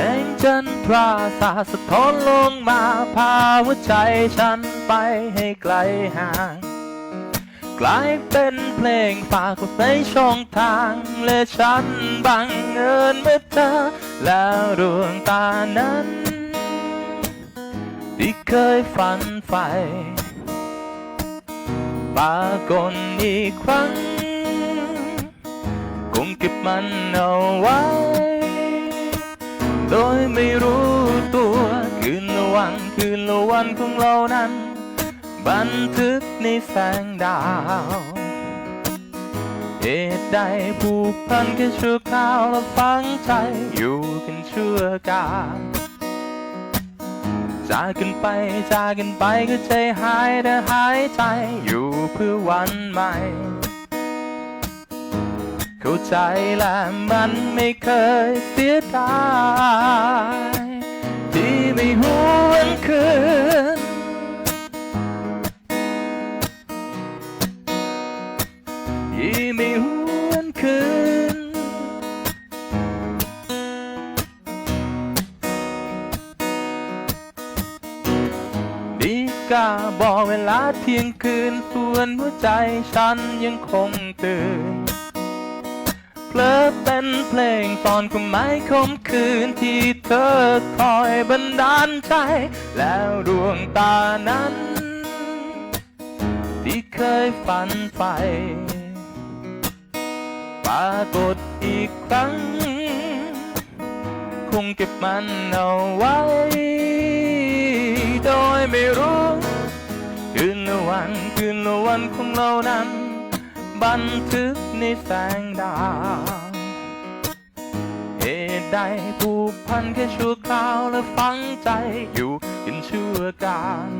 แสงจันทราสาสะท้อนลงมาพาหัวใจฉันไปให้ไกลห่าง กลายเป็นเพลงฝากไว้ช่องทางและฉันบังเอิญเมื่อเธอแล้วดวงตานั้น ที่เคยฝันใฝ่ปรากฏอีกครั้งคงเก็บมันเอาไว้ โดยไม่รู้ตัวคืนละวันคืนละวันของเรานั้น บันทึกในแสงดาวเหตุใดผูกพันแค่ชั่วคราวและฝังใจอยู่กันชั่วกาลจากกันไปจากกันไปก็ใจหายแต่หายใจอยู่เพื่อวันใหม่ เข้าใจและมันไม่เคยเสียดายที่ไม่หวนคืนที่ไม่หวนคืน ดีกาบอกเวลาเที่ยงคืน ส่วนหัวใจฉันยังคงตื่น เพลอเป็นเพลงตอนความหมายคมคืนที่เธอคอยบันดาลใจ แล้วดวงตานั้น ที่เคยฝันใฝ่ปรากฏอีกครั้ง คงเก็บมันเอาไว้ โดยไม่รู้ คืนละวัน คืนละวันของเรานั้น บันทึกในแสงดาวเหตุใดผูกพันแค่ชั่วคราวและฝังใจอยู่กันชั่วการ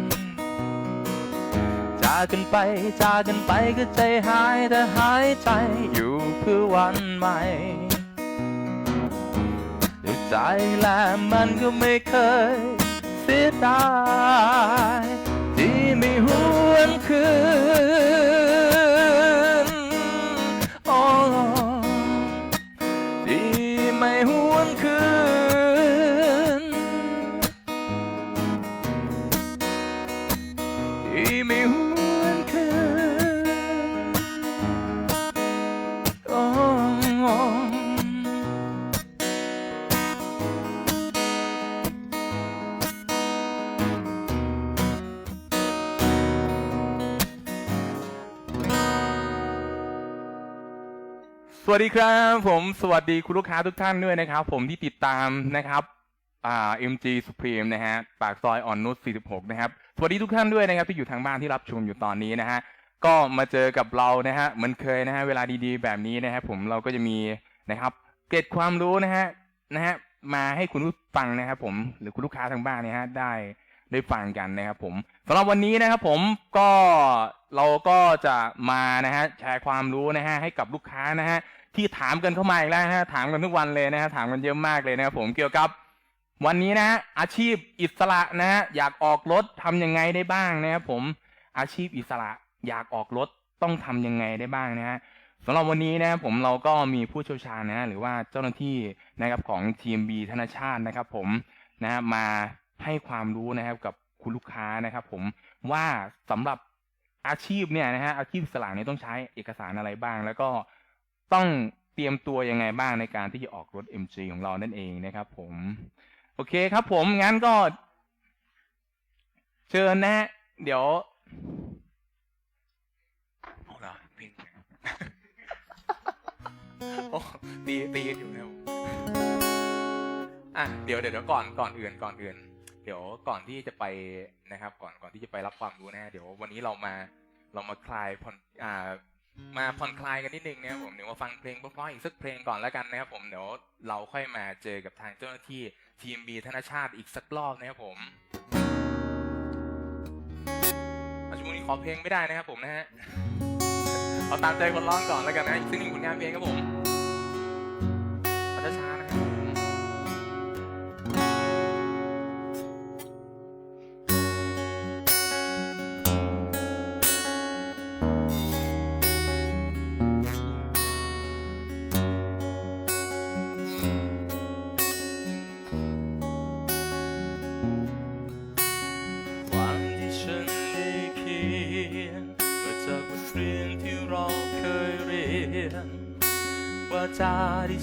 จากกันไปจากกันไปก็ใจหายแต่หายใจอยู่เพื่อวันใหม่ใจและมันก็ไม่เคยเสียดายที่ไม่หวนคืน วัสดีครับ ผมสวัสดีคุณลูกค้าทุกท่านด้วยนะครับ ผมที่ติดตามนะครับอ่า MG Supreme นะฮะปากซอยอ่อนนุช46 นะครับ สวัสดีทุกท่านด้วยนะครับ ที่อยู่ทางบ้านที่รับชมอยู่ตอนนี้นะฮะก็มาเจอกับเรานะฮะเหมือนเคยนะฮะเวลาดีๆ แบบนี้นะฮะผมเราก็จะมีนะครับ เกร็ดความรู้นะฮะนะฮะมาให้คุณผู้ฟังนะครับ ผมหรือคุณลูกค้าทางบ้านเนี่ยฮะได้ได้ฟังกันนะครับผมสำหรับวันนี้นะครับผมก็เราก็จะมานะฮะแชร์ความรู้นะฮะให้กับลูกค้านะฮะ ที่ถามกันเข้ามาอีกแล้วนะฮะถามกันทุกวันเลยนะฮะถามกันเยอะมากเลยนะครับผมเกี่ยวกับวันนี้นะฮะอาชีพอิสระนะฮะอยากออกรถทำยังไงได้บ้างนะครับผมอาชีพอิสระอยากออกรถต้องทำยังไงได้บ้างนะฮะสำหรับวันนี้นะครับผมเราก็มีผู้เชี่ยวชาญนะฮะหรือว่าเจ้าหน้าที่นะครับของทีมบีธนชาตินะครับ ผมนะฮะมาให้ความรู้นะครับกับคุณลูกค้านะครับ ผมว่าสำหรับอาชีพเนี่ยนะฮะอาชีพอิสระเนี่ยต้องใช้เอกสารอะไรบ้าง แล้วก็ ต้องเตรียมตัวยังไงบ้างในการที่จะออกรถ MG ของเรานั่นเองนะครับ ผม โอเคครับ ผมงั้นก็ เชิญนะ เดี๋ยวเอาเหรอเพลงโอ้ตีตีกันอยู่แล้วอะเดี๋ยวเดี๋ยวเดี๋ยวก่อนก่อนอื่นก่อนอื่น เดี๋ยวก่อนที่จะไปนะครับ ก่อนก่อนที่จะไปรับความรู้นะฮะเดี๋ยววันนี้เรามาเรามาคลายผ่อนอ่า มาผ่อนคลายกันนิดนึงนะครับผมเดี๋ยวมาฟังเพลงเพราะๆอีกสักเพลงก่อนแล้วกันนะครับผมเดี๋ยวเราค่อยมาเจอกับทางเจ้าหน้าที่ทีมบีธนชาติอีกสักรอบนะครับผมอาช่วงนี้ขอเพลงไม่ได้นะครับผมนะฮะเอาตามใจคนร้องก่อนแล้วกันนะอีกสักหนึ่งผลงานเพลงครับผม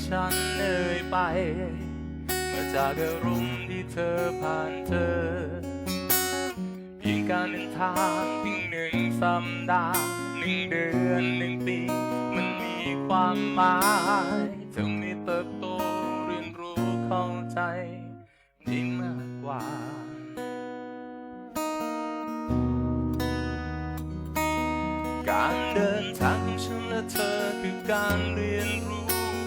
ฉันเอ่ยไปมาจากอารมณ์ที่เธอผ่านเจอเพียงการเดินทางเพียงหนึ่งสัปดาห์หนึ่งเดือนหนึ่งปี มันมีความหมายจะมีเติบโตเรียนรู้เข้าใจได้มากกว่าการเดินทาง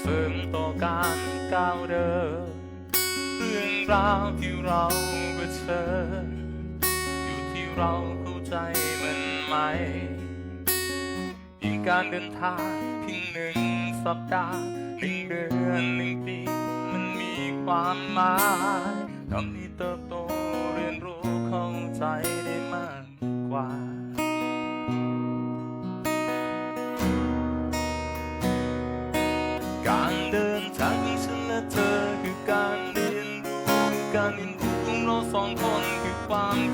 เสริมต่อการก้าวเดินเรื่องราวที่เราเผชิญอยู่ที่เราเข้าใจมันไหมเพียงการเดินทางเพียงหนึ่งสัปดาห์หนึ่งเดือนหนึ่งปีมันมีความหมายทำให้เติบโตเรียนรู้เข้าใจได้มากกว่า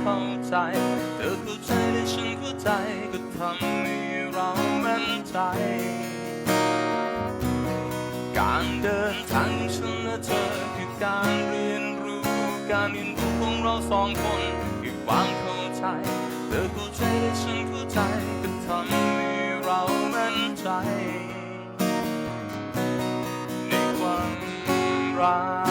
เข้าใจ เธอเข้าใจและฉันเข้าใจก็ทำให้เรามั่นใจ การเดินทางของฉันและเธอคือการเรียนรู้ การเรียนรู้ของเราสองคนคือความเข้าใจ เธอเข้าใจและฉันเข้าใจก็ทำให้เรามั่นใจในความรัก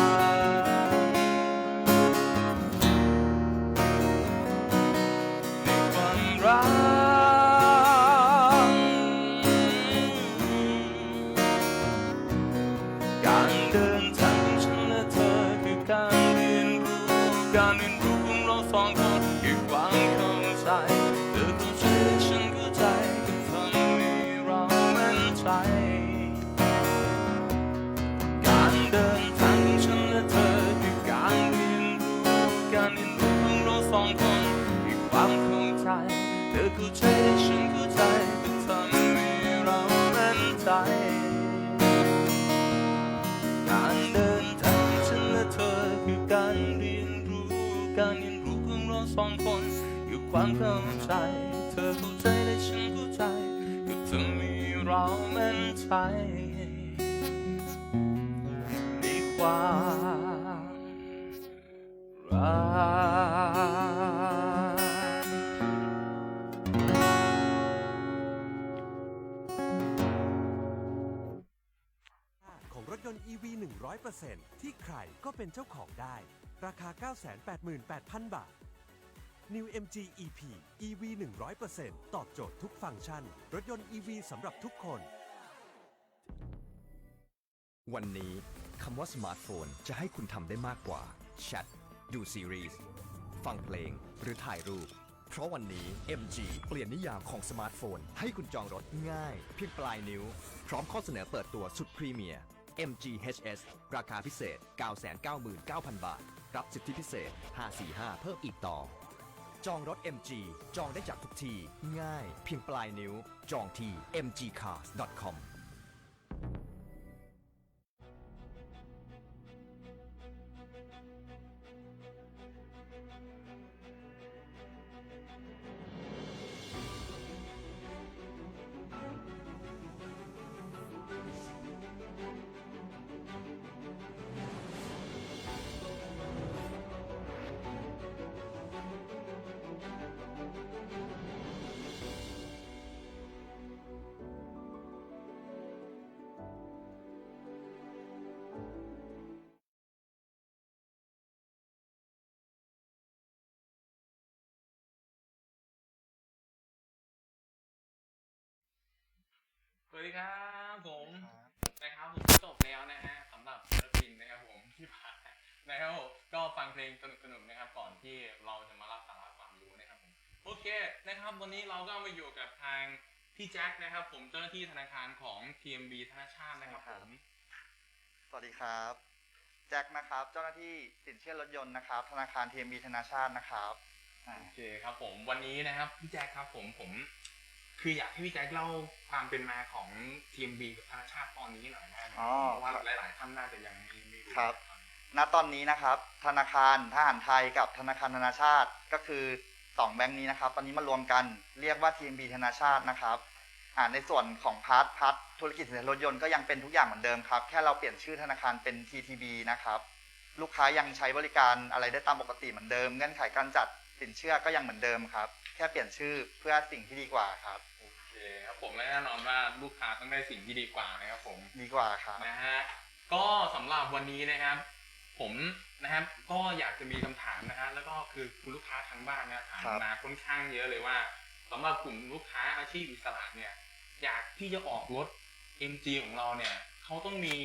ใจและฉันเข้าใจก็ทำให้เรามั่นใจการเดินทางของฉันและเธอคือการเรียนรู้การเรียนรู้ของเราสองคนคือความเข้าใจ เธอเข้าใจและฉันเข้าใจก็จะมีเรามั่นใจในความรัก 100%ที่ใครก็เป็นเจ้าของได้ ราคา 988,000 บาท New MG EP EV 100%ตอบโจทย์ทุกฟังก์ชัน รถยนต์ EV สำหรับทุกคน วันนี้คำว่าสมาร์ทโฟนจะให้คุณทำได้มากกว่าแชทดูซีรีส์ฟังเพลงหรือถ่ายรูป เพราะวันนี้ MG เปลี่ยนนิยามของสมาร์ทโฟน ให้คุณจองรถง่าย เพียงปลายนิ้ว พร้อมข้อเสนอเปิดตัวสุดพรีเมียร์ MG HS ราคาพิเศษ 999,000 บาท รับสิทธิพิเศษ 545 เพิ่มอีกต่อ จองรถ MG จองได้จากทุกที่ ง่าย เพียงปลายนิ้ว จองที่ mgcars.com วัสดีครับผมนะครับผมจบแล้วนะฮะสำหรับศิลปินนะครับผมที่ผ่านนะครับผมก็ฟังเพลงสนุกๆนะครับ ก่อนที่เราจะมารับสาระความรู้นะครับผมโอเคนะครับ วันนี้เราก็มาอยู่กับทางพี่แจ็คนะครับ ผมเจ้าหน้าที่ธนาคารของ TMB ธนาชาตินะครับผมสวัสดีครับแจ็คนะครับ เจ้าหน้าที่สินเชื่อรถยนต์นะครับ ธนาคาร TMB ธนาชาตินะครับอ่าโอเคครับผมวันนี้นะครับพี่แจ็คครับผมผม คืออยากให้พี่แจ็คเล่าความเป็นมาของ TMB กับธนาชาติตอนนี้หน่อยนะครับอ๋อเพราะว่าหลาย ๆ ท่านน่าจะยังไม่ไม่รู้ครับณตอนนี้นะครับ ธนาคารทหารไทยกับธนาคารธนาชาติก็คือสองแบงค์นี้นะครับ ตอนนี้มารวมกันเรียกว่า TMB ธนาชาตินะครับอ่าในส่วนของพาร์ทพาร์ทธุรกิจสินเชื่อรถยนต์ก็ยังเป็นทุกอย่างเหมือนเดิมครับ แค่เราเปลี่ยนชื่อธนาคารเป็น TTB นะครับ ลูกค้ายังใช้บริการอะไรได้ตามปกติเหมือนเดิม เงื่อนไขการจัดสินเชื่อก็ยังเหมือนเดิมครับ แค่เปลี่ยนชื่อเพื่อสิ่งที่ดีกว่าครับ โอเคครับผมและแน่นอนว่าลูกค้าต้องได้สิ่งที่ดีกว่านะครับผมดีกว่าครับนะฮะก็สำหรับวันนี้นะครับ ผมนะครับก็อยากจะมีคำถามนะฮะแล้วก็คือคุณลูกค้าทางบ้านนะถามครับมาค่อนข้างเยอะเลยว่าสำหรับกลุ่มลูกค้าอาชีพอิสระเนี่ย อยากที่จะออกรถ MG ของเราเนี่ยเขาต้องมี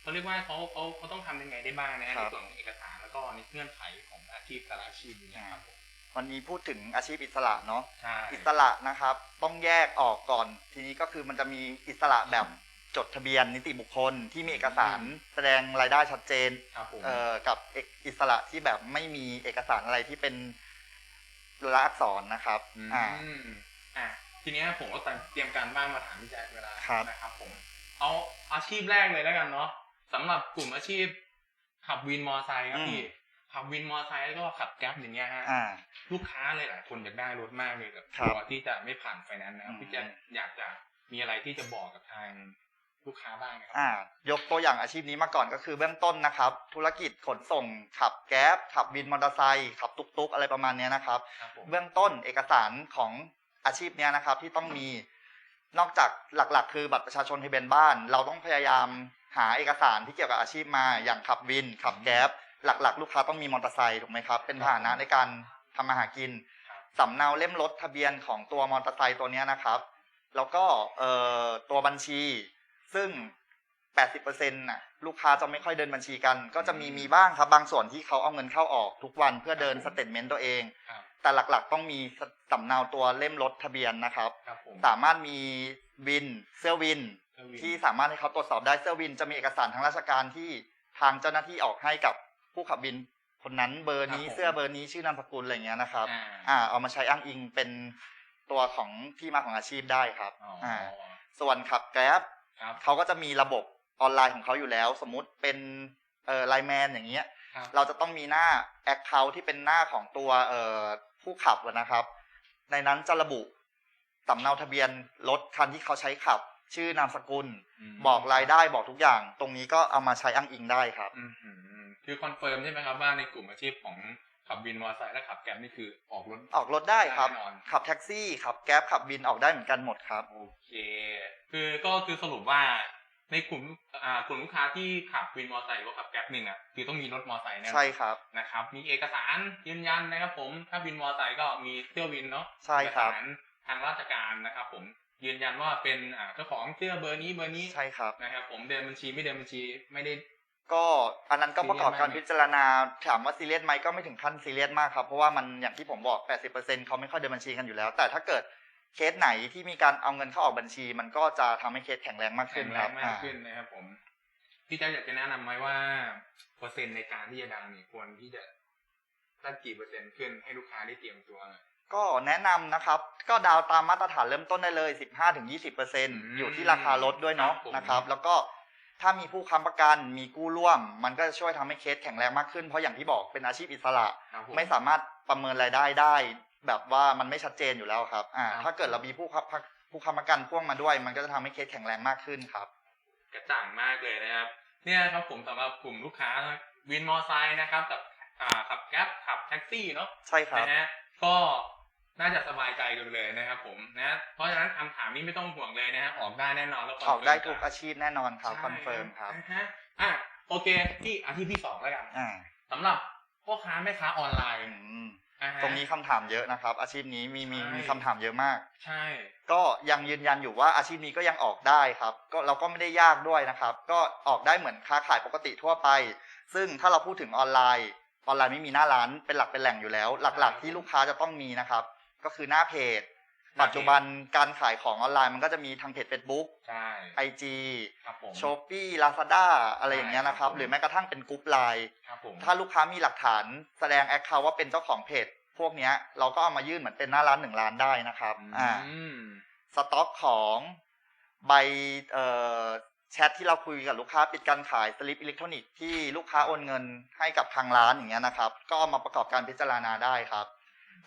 เขาเรียกว่าเขาเขาเขาต้องทำยังไงได้บ้างนะฮะครัในบ ส่วนของเอกสารแล้วก็ในเงื่อนไขของอาชีพแต่ละอาชีพเนี่ยครับผม วันนี้พูดถึงอาชีพอิสระเนาะใช่อิสระนะครับ ต้องแยกออกก่อน ทีนี้ก็คือมันจะมีอิสระแบบจดทะเบียนนิติบุคคลที่มีเอกสารแสดงรายได้ชัดเจนครับผมเอ่อกับเอกอิสระที่แบบไม่มีเอกสารอะไรที่เป็นลายลักษณ์อักษรนะครับอืมอ่า อะทีเนี้ยผมก็เตรียมการบ้านมาถามพี่แจ๊คเวลาครับ นะครับผม เอาอาชีพแรกเลยแล้วกันเนาะสำหรับกลุ่มอาชีพขับวินมอไซค์ครับพี่ ขับวินมอไซค์แล้วก็ขับแก๊ปอย่างเงี้ยฮะอ่าลูกค้าหลายๆคนอยากได้รถมากเลยแบบครับตัวที่จะไม่ผ่านไฟแนนซ์นะครับอืมพี่แจ๊คอยากจะมีอะไรที่จะบอกกับทางลูกค้าบ้างไหมครัอ่ายกตัวอย่างอาชีพนี้มาก่อนก็คือเบื้องต้นนะครับ ธุรกิจขนส่ง ขับแก๊ปขับวินมอเตอร์ไซค์ขับตุกๆ อะไรประมาณเนี้ยนะครับครับผมเบื้องต้นเอกสารของอาชีพเนี้ยนะครับที่ต้องมีนอกจากหลักๆ คือบัตรประชาชนทะเบียนบ้าน เราต้องพยายามหาเอกสารที่เกี่ยวกับอาชีพมาอย่างขับวิน ขับแก๊ป หลักๆ ลูกค้าต้องมีมอเตอร์ไซค์ถูกไหมครับ เป็นพาหนะในการทำมาหากินสำเนาเล่มรถทะเบียนของตัวมอเตอร์ไซค์ตัวเนี้ยนะครับ แล้วก็เอ่อตัวบัญชี ซึ่ง 80%น่ะลูกค้าจะไม่ค่อยเดินบัญชีกัน ก็จะมีมีบ้างครับ บางส่วนที่เขาเอาเงินเข้าออกทุกวันเพื่อเดินสเตทเมนต์ตัวเอง ครับ แต่หลักๆ ต้องมีสำเนาตัวเล่มรถทะเบียนนะครับ ครับผมสามารถมีวินเสื้อวินเออวินที่สามารถให้เขาตรวจสอบได้เสื้อวินจะมีเอกสารทางราชการที่ทางเจ้าหน้าที่ออกให้กับ ผู้ขับวินคนนั้นเบอร์นี้เสื้อเบอร์นี้ชื่อนามสกุลอะไรอย่างเงี้ยนะครับ อ่าอ่า เอามาใช้อ้างอิงเป็นตัวของที่มาของอาชีพได้ครับ อ๋ออ่า ส่วนขับแกร็บครับเขาก็จะมีระบบออนไลน์ของเขาอยู่แล้ว สมมุติเป็นเอ่อไลแมนอย่างเงี้ย ครับเราจะต้องมีหน้าแอคเคาท์ที่เป็นหน้าของตัวเอ่อผู้ขับอะนะครับ ในนั้นจะระบุสำเนาทะเบียนรถคันที่เขาใช้ขับ ชื่อนามสกุล มบอกรายได้บอกทุกอย่าง ตรงนี้ก็เอามาใช้อ้างอิงได้ครับ อืมอืมอืม คือคอนเฟิร์มใช่ไหมครับว่าในกลุ่มอาชีพของขับวินมอเตอร์ไซค์และขับแกร็บนี่คือออกรถออกรถได้ครับ แน่นอน ขับแท็กซี่ ขับแก๊ปขับวินออกได้เหมือนกันหมดครับ โอเค คือก็คือสรุปว่าในกลุ่มอ่ากลุ่มลูกค้าที่ขับวินมอเตอร์ไซค์หรือว่าขับแกร็บหนึ่งอะคือต้องมีรถมอเตอร์ไซค์แน่นอน ใช่ครับ นะครับมีเอกสารยืนยันนะครับผมถ้าวินมอเตอร์ไซค์ก็มีเสื้อวินเนาะใช่ครับ เอกสารทางราชการนะครับ ผมยืนยันว่าเป็นอ่าเจ้าของเสื้อเบอร์นี้เบอร์นี้ใช่ครับ นะครับผมเดินบัญชีไม่เดินบัญชีไม่ได้ ก็อันนั้นก็ประกอบการซีเรียสไหมพิจารณาถามว่าซีเรียสไหมก็ไม่ถึงขั้นซีเรียสมากครับ เพราะว่ามันอย่างที่ผมบอก 80%เขาไม่ค่อยเดินบัญชีกันอยู่แล้ว แต่ถ้าเกิดเคสไหนที่มีการเอาเงินเข้าออกบัญชี มันก็จะทำให้เคสแข็งแรงมากขึ้แข็นงแรครังบมากอ่าขึ้นนะครับผมพี่แจ๊คอยากจะแนะนำไหมว่าเปอร์เซ็นต์ในการที่จะดังนี่ควรที่จะสักกี่เปอร์เซ็นต์ขึ้นให้ลูกค้าได้เตรียมตัวหน่อยก็แนะนำนะครับ ก็ดาวตามมาตรฐานเริ่มต้นได้เลย 15-20%อยู่ที่ราคารถด้วยเนาะครับผมนะครับ แล้วก็ ถ้ามีผู้ค้ำประกันมีกู้ร่วม มันก็จะช่วยทำให้เคสแข็งแรงมากขึ้นเพราะอย่างที่บอกเป็นอาชีพอิสระ ครับผไม่สามารถประเมินรายได้ได้ แบบว่ามันไม่ชัดเจนอยู่แล้วครับอ่าครับ ถ้าเกิดเรามีผู้ค้ำผู้ค้ำประกันพ่วงมาด้วย มันก็จะทำให้เคสแข็งแรงมากขึ้นครับ กระจ่างมากเลยนะครับ เนี่ยครับผมสำหรับกลุ่มลูกค้าวินมอไซค์นะครับกับอ่าขับแก๊ปขับแท็กซี่เนาะใช่ครับ นะฮะก็ น่าจะสบายใจกันเลยนะครับผมนะ เพราะฉะนั้นคำถามนี้ไม่ต้องห่วงเลยนะฮะออกได้แน่นอนแล้วออกได้ทุกอาอาชีพแน่นอนครับคอนเฟิร์มครับนะฮะอะโอเคที่อาชีพที่สองแล้วกันอ่าสำหรับพ่อค้าแม่ค้าออนไลน์อืมอ่าฮะตรงนี้คำถามเยอะนะครับ อาชีพนี้มีมีใช่มีคำถามเยอะมาก ใช่ ก็ยังยืนยันอยู่ว่าอาชีพนี้ก็ยังออกได้ครับ ก็เราก็ไม่ได้ยากด้วยนะครับ ก็ออกได้เหมือนค้าขายปกติทั่วไป ซึ่งถ้าเราพูดถึงออนไลน์ออนไลน์ไม่มีหน้าร้านเป็นหลักเป็นแหล่งอยู่แล้ว หลักๆที่ลูกค้าจะต้องมีนะครับ ก็คือหน้าเพจ ปัจจุบันการขายของออนไลน์มันก็จะมีทางเพจ Facebook ใช่ IG ครับผม s h o p e e Lazada อะไรอย่างเงี้ยนะครับ ใช่ครับหรือแม้กระทั่งเป็นกรุ๊ปไลน์ครับผมถ้าลูกค้ามีหลักฐานแสดงแอคเคาท์ว่าเป็นเจ้าของเพจ พวกเนี้ยเราก็เอามายื่นเหมือนเป็นหน้าร้านหนึ่งร้านได้นะครับอ่า อืม สต็อกของใบเอ่อแชทที่เราคุยกับลูกค้าปิดการขายสลิปอิเล็กทรอนิกส์ที่ลูกค้าโอนเงินให้กับทางร้านอย่างเงี้ยนะครับ ก็เอามาประกอบการพิจารณาได้ครับ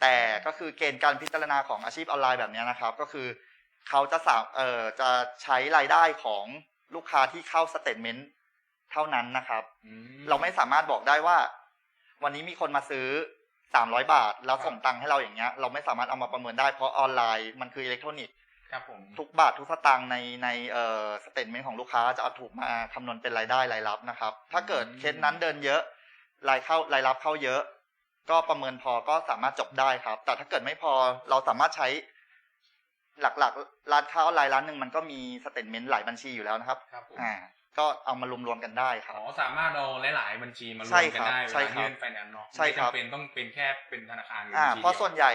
แต่ก็คือเกณฑ์การพิจารณาของอาชีพออนไลน์แบบเนี้ยนะครับ ก็คือเขาจะสามเอ่อจะใช้รายได้ของลูกค้าที่เข้าสเตทเมนต์เท่านั้นนะครับอืมเราไม่สามารถบอกได้ว่า วันนี้มีคนมาซื้อ300บาท แล้วครับส่งตังค์ให้เราอย่างเงี้ย เราไม่สามารถเอามาประเมินได้เพราะออนไลน์มันคืออิเล็กทรอนิกส์ครับผมทุกบาททุกสตางค์ในในเอ่อสเตทเมนต์ของลูกค้าจะเอาถูกมาคำนวณเป็นรายได้รายรับนะครับ ถ้าเกิดเคสนั้นเดินเยอะรายเข้ารายรับเข้าเยอะ ก็ประเมินพอก็สามารถจบได้ครับ แต่ถ้าเกิดไม่พอเราสามารถใช้หลักๆ ร้านค้าออนไลน์ร้านหนึ่งมันก็มีสเตทเมนต์หลายบัญชีอยู่แล้วนะครับครับผมอ่าก็เอามารวมๆกันได้ครัอ๋บอสามารถเอาหลาย ๆ บัญชีมารวใช่มคกัรันบได้เวใช่ลาครับยื่นไฟแนนซ์เนาะใช่ครับไม่จำเป็นต้องเป็นแค่เป็นธนาคารหรืออ่าบัญชีเพราะดียส่วนใหญ่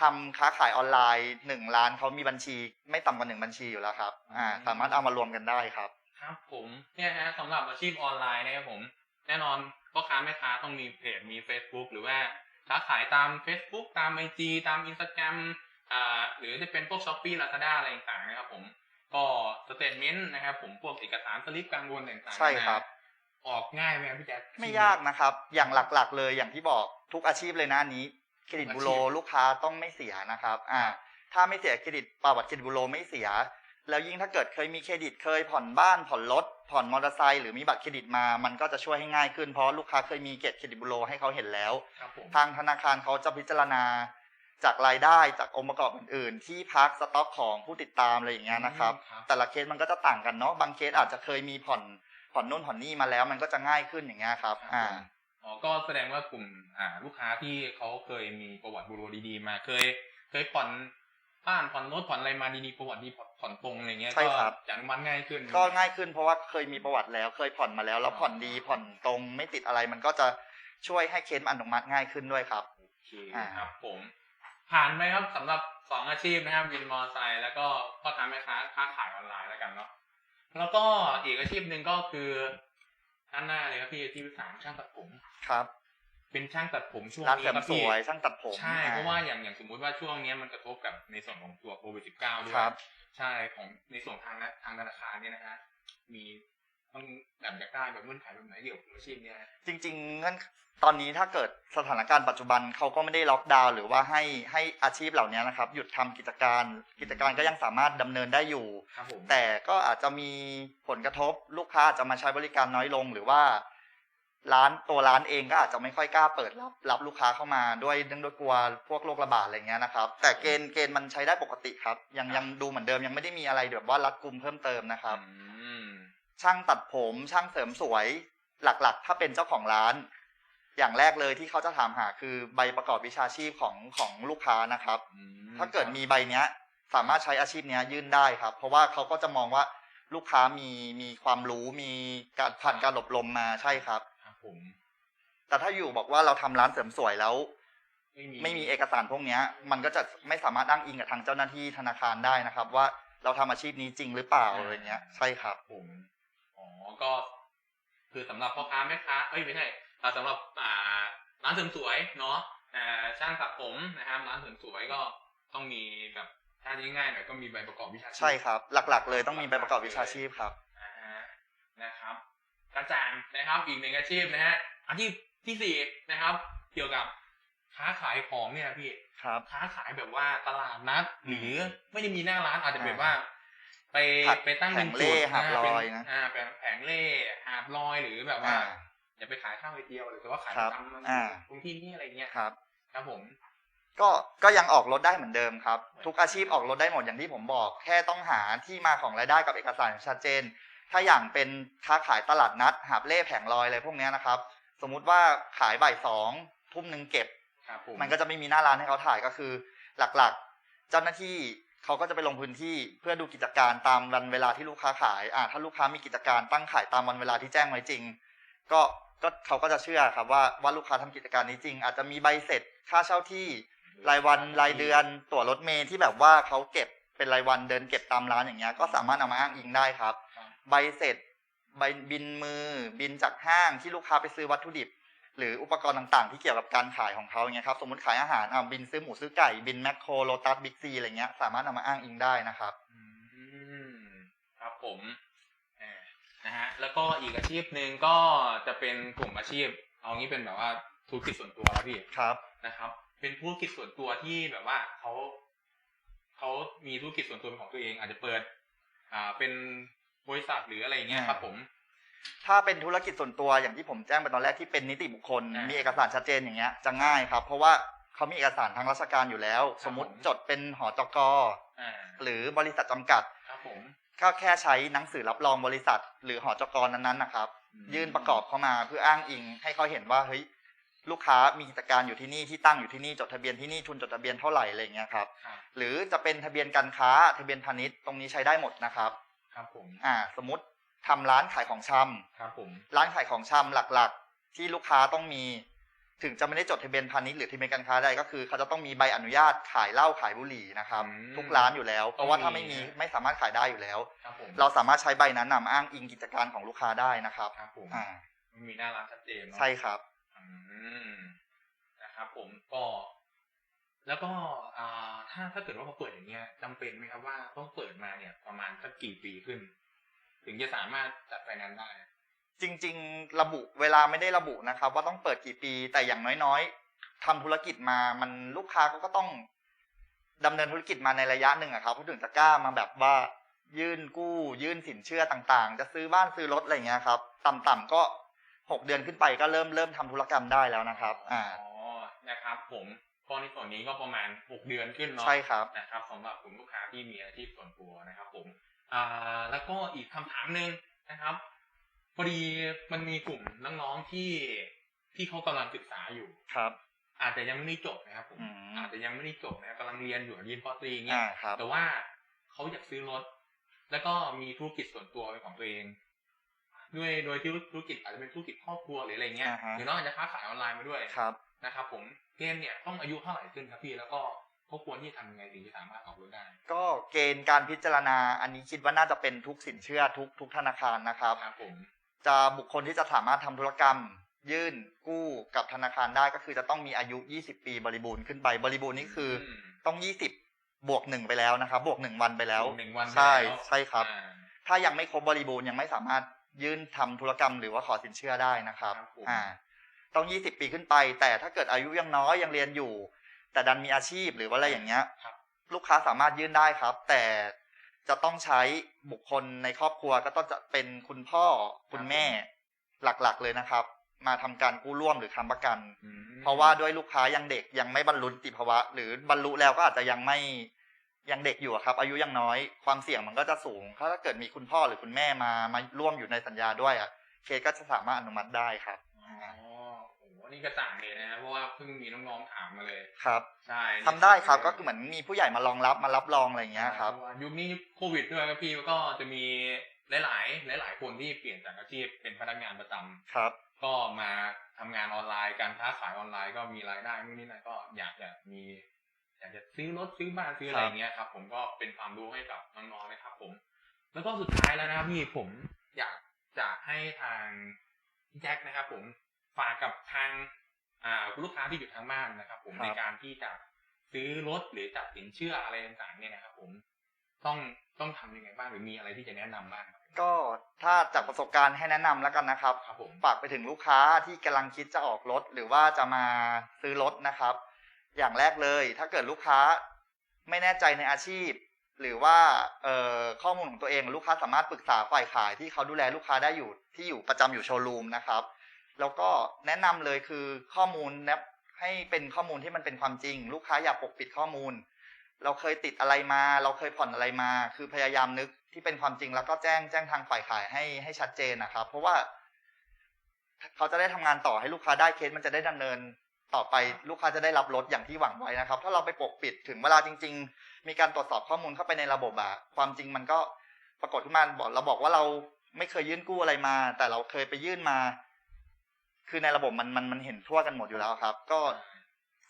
ทำค้าขายออนไลน์หนึ่งร้านเขามีบัญชี ไม่ต่ำกว่าหนึ่งบัญชีอยู่แล้วครับอ่าสามารถเอามารวมกันได้ครับ ครับผมเนี่ยฮะสำหรับอาชีพออนไลน์นะครับผม แน่นอน พ่อค้าแม่ค้าต้องมีเพจมี Facebook หรือว่าค้าขายตาม Facebook ตาม IG ตาม Instagram อ่าหรือจะเป็นพวก s h อ p e e Lazada อะไรต่างๆนะครับผมก็สเตทเมนต์นะครับผมพวกเอกสารสลิปการโอนต่างๆใช่ครับ ออกง่ายไหมครับพี่แจ๊คไม่ยากนะครับ อย่างหลักๆเลยอย่างที่บอกทุกอาชีพเลยนะอันนี้เครดิตบูโรอาชีพลูกค้าต้องไม่เสียนะครับ อ่า ถ้าไม่เสียเครดิตประวัติเครดิตบูโรไม่เสีย แล้วยิ่งถ้าเกิดเคยมีเครดิตเคยผ่อนบ้านผ่อนรถผ่อนมอเตอร์ไซค์หรือมีบัตรเครดิตมา มันก็จะช่วยให้ง่ายขึ้นเพราะลูกค้าเคยมีเกรดเครดิตบูโรให้เขาเห็นแล้วครับผมทางธนาคารเขาจะพิจารณาจากรายได้จากองค์ประกอบอื่น ๆ ที่พักสต็อกของผู้ติดตามอะไรอย่างเงี้ยนะครับครับ แต่ละเคสมันก็จะต่างกันเนาะบางเคสอาจจะเคยมีผ่อนผ่อนนู่นผ่อนนี่มาแล้วมันก็จะง่ายขึ้นอย่างเงี้ยครับ อ่าอ๋อก็แสดงว่ากลุ่มอ่าลูกค้าที่เขาเคยมีประวัติบูโรดีๆ มาเคย เคยผ่อนบ้านผ่อนรถผ่อนอะไรมาดีๆประวัติดี ผ่อนตรงอะไรเงี้ยใช่ก็ครับ จะอนุมัติง่ายขึ้นก็ง่ายขึ้นเพราะว่าเคยมีประวัติแล้วเคยผ่อนมาแล้ว แล้วผ่อนดีผ่อนตรงไม่ติดอะไรมันก็จะช่วยให้เคสมันอนุมัติง่ายขึ้นด้วยครับ โอเคอ่าครับ ผม ผ่านไหมครับสำหรับสองอาชีพนะครับวินมอเตอร์ไซค์แล้วก็พ่อค้าแม่ค้าค้าขายออนไลน์แล้วกันเนาะแล้วก็อีกอาชีพหนึ่งก็คือด้านหน้าเลยครับพี่อาชีพที่สามช่างตัดผม ครับเป็นช่างตัดผมช่วงร้านนี้เสริมครับสพี่ วยช่างตัดผมใช่อ่เพราะว่าอย่างอย่างสมมุติว่าช่วงเนี้ยมันกระทบกับในส่วนของตัวโควิดสิบเก้าด้วยครับ ใช่ของในส่วนทางนะทางธนาคารเนี่ยนะฮะมีต้องแบบอยากได้แบบเงื่อนไขแบบไหนเกี่ยวกับอาชีพเนี่ยฮะจริงๆเงื่อนตอนนี้ถ้าเกิดสถานการณ์ปัจจุบันเขาก็ไม่ได้ล็อกดาวน์หรือว่าให้ให้อาชีพเหล่านี้นะครับ หยุดทำกิจการกิจการก็ยังสามารถดำเนินได้อยู่ครับผมแต่ก็อาจจะมีผลกระทบลูกค้าอาจจะมาใช้บริการน้อยลง หรือว่า ร้านตัวร้านเองก็อาจจะไม่ค่อยกล้าเปิดรับรับลูกค้าเข้ามาด้วยเนื่องด้วยกลัวพวกโรคระบาดอะไรเงี้ยนะครับ แต่เกณฑ์เกณฑ์มันใช้ได้ปกติครับ ยังยังดูเหมือนเดิมยังไม่ได้มีอะไรแบบว่ารัดกุมเพิ่มเติมนะครับอืมช่างตัดผมช่างเสริมสวยหลักๆ ถ้าเป็นเจ้าของร้าน อย่างแรกเลยที่เขาจะถามหาคือใบประกอบวิชาชีพของของลูกค้านะครับอืมถ้าเกิดมีใบเนี้ย สามารถใช้อาชีพเนี้ยยื่นได้ครับ เพราะว่าเขาก็จะมองว่าลูกค้ามีมีความรู้มีการผ่านการอบรมมาใช่ครับครับ ผม แต่ถ้าอยู่บอกว่าเราทำร้านเสริมสวยแล้ว ไม่มีไม่มีเอกสารพวกเนี้ยมันก็จะไม่สามารถอ้างอิงกับทางเจ้าหน้าที่ธนาคารได้นะครับ ว่าเราทำอาชีพนี้จริงหรือเปล่าอะไรเงี้ย ใช่ครับผมอ๋อก็ คือสำหรับพ่อค้าแม่ค้าเอ้ยไม่ใช่อ่าสำหรับอ่าร้านเสริมสวยเนาะอ่าช่างตัดผมนะครับร้านเสริมสวยก็ต้องมีแบบถ้าง่ายๆหน่อยก็มีใบประกอบวิชาชีพใช่ครับ หลัก ๆ เลยต้องมีใบประกอบวิชาชีพครับอ่าฮะนะครับ กระจ่างนะครับ อีกหนึ่งอาชีพนะฮะอาชีพที่สี่นะครับ เกี่ยวกับค้าขายของเนี่ยพี่ครับ ค้าขายแบบว่าตลาดนัด หรือไม่ได้มีหน้าร้านอาจจะแบบอ่าว่า ไปผัดไปตั้งเป็นแผงเล่จุดหาบลอยเป็นะอ่าเป็นแผงเล่หาบลอยหรือแบบว่าอ่าอย่าไปขายข้าวไอเดียวหรือว่าขายครับตามอ่าตรงที่นี่อะไรเงี้ยครับ ครับผมก็ก็ยังออกรถได้เหมือนเดิมครับ ทุกอาชีพออกรถได้หมดอย่างที่ผมบอก แค่ต้องหาที่มาของรายได้กับเอกสารชัดเจน ถ้าอย่างเป็นค้าขายตลาดนัด หาบเล่แผงลอยอะไรพวกเนี้ยนะครับ สมมุติว่าขายบ่ายสองทุ่มหนึ่งเก็บ ครับผมมันก็จะไม่มีหน้าร้านให้เขาถ่ายก็คือ หลักๆ เจ้าหน้าที่เขาก็จะไปลงพื้นที่เพื่อดูกิจการตามวันเวลาที่ลูกค้าขายอ่าถ้าลูกค้ามีกิจการตั้งขายตามวันเวลาที่แจ้งไว้จริง ก็ก็เขาก็จะเชื่อครับว่าว่าลูกค้าทำกิจการนี้จริง อาจจะมีใบเสร็จค่าเช่าที่รายวันรายเดือนตั๋วรถเมล์ที่แบบว่าเขาเก็บเป็นรายวันเดินเก็บตามร้านอย่างเงี้ยก็สามารถเอามาอ้างอิงได้ครับครับ ใบเสร็จใบบินมือ บินจากห้างที่ลูกค้าไปซื้อวัตถุดิบ หรืออุปกรณ์ต่างๆ ที่เกี่ยวกับการขายของเขาเงี้ยครับ สมมติขายอาหารอ่าบินซื้อหมูซื้อไก่บินแมคโครโลตัสบิ๊กซีอะไรเงี้ย สามารถเอามาอ้างอิงได้นะครับอืมครับผมอ่านะฮะแล้วก็อีกอาชีพหนึ่งก็จะเป็นกลุ่มอาชีพ เอางี้เป็นแบบว่าธุรกิจส่วนตัวแล้วพี่ครับนะครับ เป็นธุรกิจส่วนตัวที่แบบว่าเขาเขามีธุรกิจส่วนตัวเป็นของตัวเอง อาจจะเปิด อ่าเป็น บริษัทหรืออะไรอย่างเงี้ยครับผม ถ้าเป็นธุรกิจส่วนตัวอย่างที่ผมแจ้งไปตอนแรกที่เป็นนิติบุคคลอ่ามีมีเอกสารชัดเจนอย่างเงี้ยจะง่ายครับ เพราะว่าเขามีเอกสารทางราชการอยู่แล้วครับสมมติผมจดเป็นหอจกอ่าหรือบริษัทจำกัดครับผมก็แค่ใช้หนังสือรับรองบริษัท หรือหอจกนั้นๆนะครับอืมยื่นประกอบเข้ามาเพื่ออ้างอิง ให้เขาเห็นว่าเฮ้ยลูกค้ามีกิจการอยู่ที่นี่ที่ตั้งอยู่ที่นี่จดทะเบียนที่นี่ทุนจดทะเบียนเท่าไหร่อะไรอย่างเงี้ยครับครับ หรือจะเป็นทะเบียนการค้าทะเบียนพาณิชย์ตรงนี้ใช้ได้หมดนะครับ ครับผมอ่าสมมติทำร้านขายของชำครับผมร้านขายของชำหลักๆ ที่ลูกค้าต้องมี ถึงจะไม่ได้จดทะเบียนพาณิชย์หรือทะเบียนการค้าใดก็คือ เขาจะต้องมีใบอนุญาตขายเหล้าขายบุหรี่นะครับทุกร้านอยู่แล้วเพราะว่าถ้าไม่มีไม่สามารถขายได้อยู่แล้วครับผมเราสามารถใช้ใบนั้นนำอ้างอิงกิจการของลูกค้าได้นะครับครับผมอ่าไม่มีหน้าร้านชัดเจนเนอะใช่ครับอืมนะครับผมก็ แล้วก็อ่าถ้าถ้าเกิดว่าพอเปิดอย่างเงี้ยจำเป็นไหมครับว่าต้องเปิดมาเนี่ย ประมาณสักกี่ปีขึ้น ถึงจะสามารถจัดไฟแนนซ์ได้ จริง ๆ ระบุเวลาไม่ได้ระบุนะครับ ว่าต้องเปิดกี่ปีแต่อย่างน้อยๆทำธุรกิจมามันลูกค้าเขาก็ต้องดำเนินธุรกิจมาในระยะหนึ่งอะครับเขาถึงจะกล้ามาแบบว่ายื่นกู้ ยื่นสินเชื่อต่างๆ จะซื้อบ้านซื้อรถอะไรเงี้ยครับ ต่ำๆก็หกเดือนขึ้นไปก็เริ่มเริ่มทำธุรกรรมได้แล้วนะครับ อ่าอ๋อนะครับ ผม ก็ในส่วนนี้ก็ประมาณหกเดือนขึ้นเนาะใช่ครับนะครับสำหรับกลุ่มลูกค้าที่มีอาชีพส่วนตัวนะครับ ผมอ่าแล้วก็อีกคำถามหนึ่งนะครับพอดีมันมีกลุ่มน้องๆที่ที่เขากำลังศึกษาอยู่ครับ อาจจะยังไม่ได้จบนะครับผมอืมอาจจะยังไม่ได้จบนะครับกำลังเรียนอยู่เรียนปอตรีอย่างเงี้อ่ายครับแต่ว่าเขาอยากซื้อรถ แล้วก็มีธุรกิจส่วนตัวเป็นของตัวเอง ด้วยโดยที่ธุรกิจอาจจะเป็นธุรกิจครอบครัวหรืออะไรเงี้ยอ่าฮะหรือน้องอาจจะค้าขายออนไลน์มาด้วยครับ นะครับผมเกณฑ์เนี่ยต้องอายุเท่าไหร่ขึ้นครับพี่แล้วก็เขาควรที่จะทำยังไงถึงจะสามารถออกรถได้ ก็เกณฑ์การพิจารณา อันนี้คิดว่าน่าจะเป็นทุกสินเชื่อทุกทุกธนาคารนะครับ ครับผมจะบุคคลที่จะสามารถทำธุรกรรม ยื่นกู้กับธนาคารได้ก็คือจะต้องมีอายุ 20 ปีบริบูรณ์ขึ้นไปบริบูรณ์นี่คืออม ต้อง 20 บวกหนึ่งไปแล้วนะครับ บวกหนึ่งวันไปแล้วหนึ่งวันไปใช่แล้ว ใช่ครับ อ่าถ้ายังไม่ครบบริบูรณ์ยังไม่สามารถยื่นทำธุรกรรมหรือว่าขอสินเชื่อได้นะครับ ครับผม อ่า ต้อง20ปีขึ้นไป แต่ถ้าเกิดอายุยังน้อยยังเรียนอยู่ แต่ดันมีอาชีพหรือว่าอะไรอย่างเงี้ยครับลูกค้าสามารถยื่นได้ครับ แต่จะต้องใช้บุคคลในครอบครัวก็ต้องจะเป็นคุณพ่อคุณแม่หลักๆเลยนะครับ มาทำการกู้ร่วมหรือค้ำประกันอืมเพราะว่าด้วยลูกค้ายังเด็กยังไม่บรรลุนิติภาวะ หรือบรรลุแล้วก็อาจจะยังไม่ยังเด็กอยู่อะครับ อายุยังน้อยความเสี่ยงมันก็จะสูง ถ้าเกิดมีคุณพ่อหรือคุณแม่มามาร่วมอยู่ในสัญญาด้วยอะเคสก็จะสามารถอนุมัติได้ครับอ๋อโอ้โห นี่กระจ่างเลยนะครับเพราะว่าเพิ่งมีน้องๆถามมาเลยครับใช่ทำได้ครับก็คือเหมือนมีผู้ใหญ่มารองรับมารับรองอะไรอย่างเงี้ยครับเพาะว่ายุคนี้โควิดด้วยครับพี่ก็จะมีหลาย ๆ หลาย ๆ คนที่เปลี่ยนจากอาชีพเป็นพนักงานประจำครับ ก็มาทำงานออนไลน์การค้าขายออนไลน์ก็มีรายได้นู่นนี่นั่นก็อยากจะมี อยากจะซื้อรถซื้อบ้านซื้ออะไรอย่างเงี้ยครับ ผมก็เป็นความรู้ให้กับน้องๆนะครับ ผม แล้วก็สุดท้ายแล้วนะครับพี่ผมอยากจะให้ทางพี่แจ็คนะครับ ผม ฝากกับทางอ่าคุณลูกค้าที่อยู่ทางบ้านนะครับ ผมครับในการที่จะซื้อรถหรือจัดสินเชื่ออะไรต่างๆเนี่ยนะครับ ผมต้องต้องทำยังไงบ้างหรือมีอะไรที่จะแนะนำบ้างครับก็ถ้าจากประสบการณ์ให้แนะนำแล้วกันนะครับครับผมฝากไปถึงลูกค้าที่กำลังคิดจะออกรถหรือว่าจะมาซื้อรถนะครับ อย่างแรกเลย ถ้าเกิดลูกค้าไม่แน่ใจในอาชีพ หรือว่าเอ่อข้อมูลของตัวเอง ลูกค้าสามารถปรึกษาฝ่ายขายที่เขาดูแลลูกค้าได้อยู่ที่อยู่ประจำอยู่โชว์รูมนะครับ แล้วก็แนะนำเลยคือข้อมูลนะให้เป็นข้อมูลที่มันเป็นความจริง ลูกค้าอย่าปกปิดข้อมูล เราเคยติดอะไรมา เราเคยผ่อนอะไรมา คือพยายามนึกที่เป็นความจริงแล้วก็แจ้งแจ้งทางฝ่ายขายให้ให้ชัดเจนนะครับ เพราะว่า เขาจะได้ทำงานต่อให้ลูกค้าได้เคสมันจะได้ดำเนินต่อไปลูกค้าจะได้รับรถอย่างที่หวังไว้นะครับ ถ้าเราไปปกปิดถึงเวลาจริง ๆ มีการตรวจสอบข้อมูลเข้าไปในระบบอะความจริงมันก็ปรากฏขึ้นมาบอกเราบอกว่าเราไม่เคยยื่นกู้อะไรมา แต่เราเคยไปยื่นมา คือในระบบมันมันมันเห็นทั่วกันหมดอยู่แล้วครับ ก็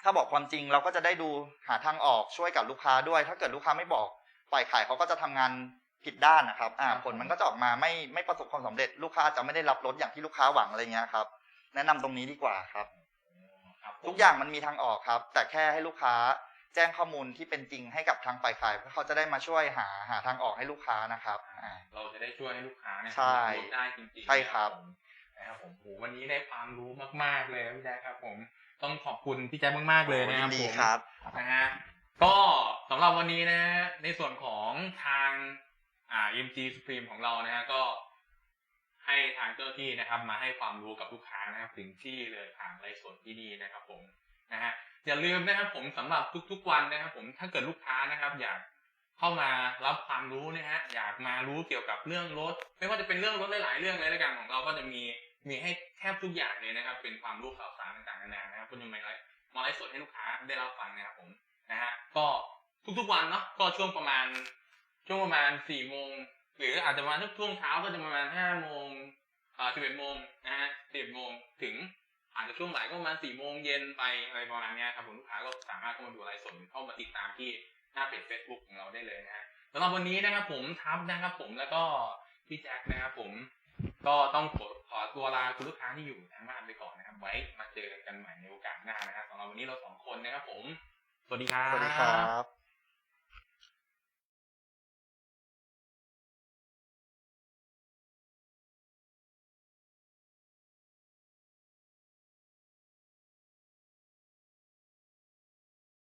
ถ้าบอกความจริงเราก็จะได้ดูหาทางออกช่วยกับลูกค้าด้วย ถ้าเกิดลูกค้าไม่บอกปล่อยขายเขาก็จะทำงานผิดด้านนะครับ อ่าครับผลมันก็จะออกมาไม่ไม่ประสบความสำเร็จ ลูกค้าจะไม่ได้รับรถอย่างที่ลูกค้าหวังอะไรเงี้ยครับ แนะนำตรงนี้ดีกว่าครับครับผมทุกอย่างมันมีทางออกครับ แต่แค่ให้ลูกค้าแจ้งข้อมูลที่เป็นจริงให้กับทางฝ่ายขายเพื่อเขาจะได้มาช่วยหาหาทางออกให้ลูกค้านะครับอ่าเราจะได้ช่วยให้ลูกค้าเนี่ยใช่ลดได้จริงๆใช่ครับ นะครับผมโหวันนี้ได้ความรู้มาก ๆเลยพี่แจ๊คครับ ผมต้องขอบคุณพี่แจ๊คมากๆเลยนะครับดีผมครับนะฮะก็สำหรับวันนี้นะฮะในส่วนของทางอ่า MG Supreme ของเรานะฮะก็ให้ทางเจ้าหน้าที่นะครับ มาให้ความรู้กับลูกค้านะครับถึงที่เลยทางไลฟ์สดที่นี่นะครับ ผมนะฮะอย่าลืมนะครับผมสำหรับทุกๆวันนะครับ ผมถ้าเกิดลูกค้านะครับ อยาก เข้ามารับความรู้นะฮะอยากมารู้เกี่ยวกับเรื่องรถ ไม่ว่าจะเป็นเรื่องรถหลายๆเรื่องเลยแล้วกันของเราก็จะมีมีให้แทบทุกอย่างเลยนะครับ เป็นความรู้ข่าวสารต่างๆนานานะครับคุณจะมาไลฟ์มาไลฟ์สดให้ลูกค้าได้รับฟังนะครับผมนะฮะก็ทุกๆวันเนาะก็ช่วงประมาณ ช่วงประมาณสี่โมงหรืออาจจะมาช่วงเช้าก็จะประมาณห้าโมงอ่าสิบเอ็ดโมงนะฮะสิบเอ็ดโมงถึงอาจจะช่วงบ่ายก็ประมาณสี่โมงเย็นไปอะไรประมาณนี้ครับผมลูกค้าก็สามารถเข้ามาดูไลฟ์สดเข้ามาติดตามที่ หน้าเพจ Facebook ของเราได้เลยนะฮะสำหรับวันนี้นะครับผมทับนะครับผมแล้วก็พี่แจ็คนะครับผมก็ต้องขอขอตัวลาคุณลูกค้าที่อยู่ทางบ้านไปก่อนนะครับ ไว้มาเจอกันใหม่ในโอกาสหน้านะครับสำหรับวันนี้เราสองคนนะครับผม สวัสดีครับ สวัสดีครับ